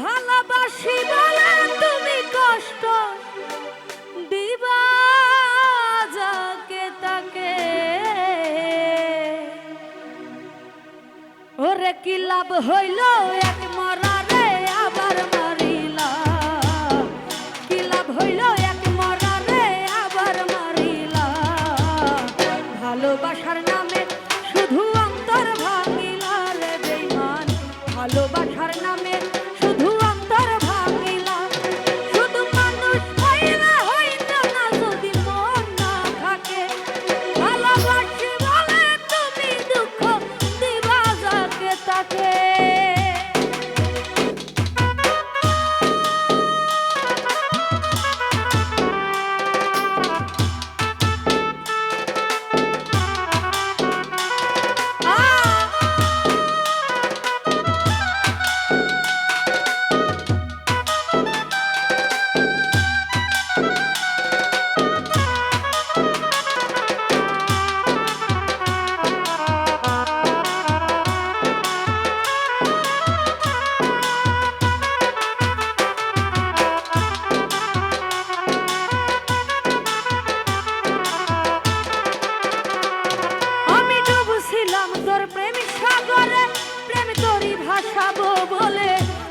ভালোবাসি বলে তুমি কষ্ট দিবা যাকে তাকে। ওরে কি লাভ হইল এক মরা রে আবার মারিলা? কি লাভ হইল এক মরা রে আবার মারিলা? ভালোবাসার নামে শুধু অন্তর ভাঙিলা রে বেমান ভালোবাসার নামে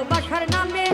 ভালোবাসার নামে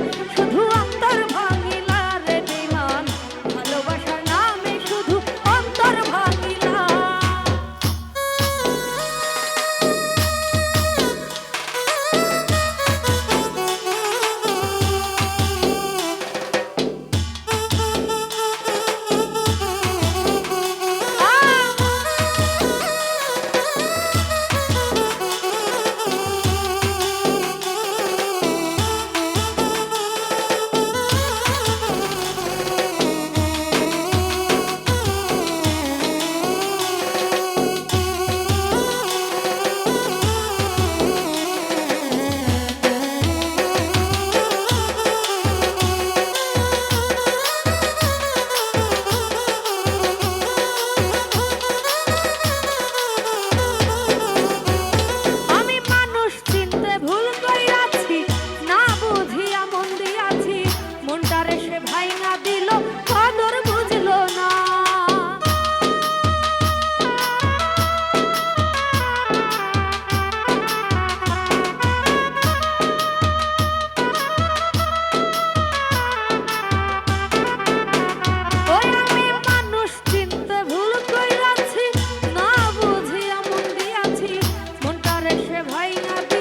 Vai na...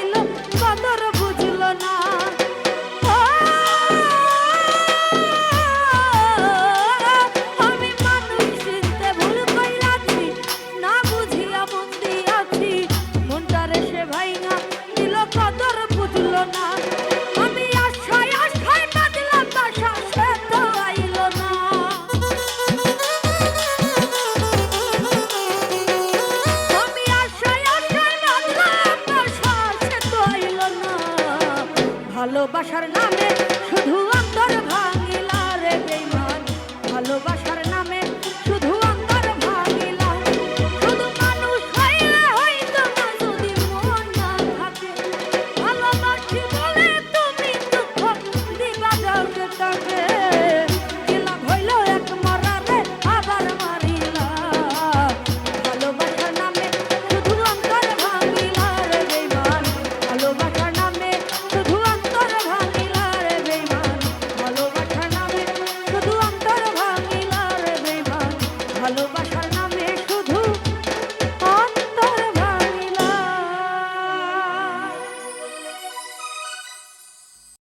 ভালোবাসার নামে শুধু অন্তর ভাঙিলা রে বেমান ভালোবাসার নামে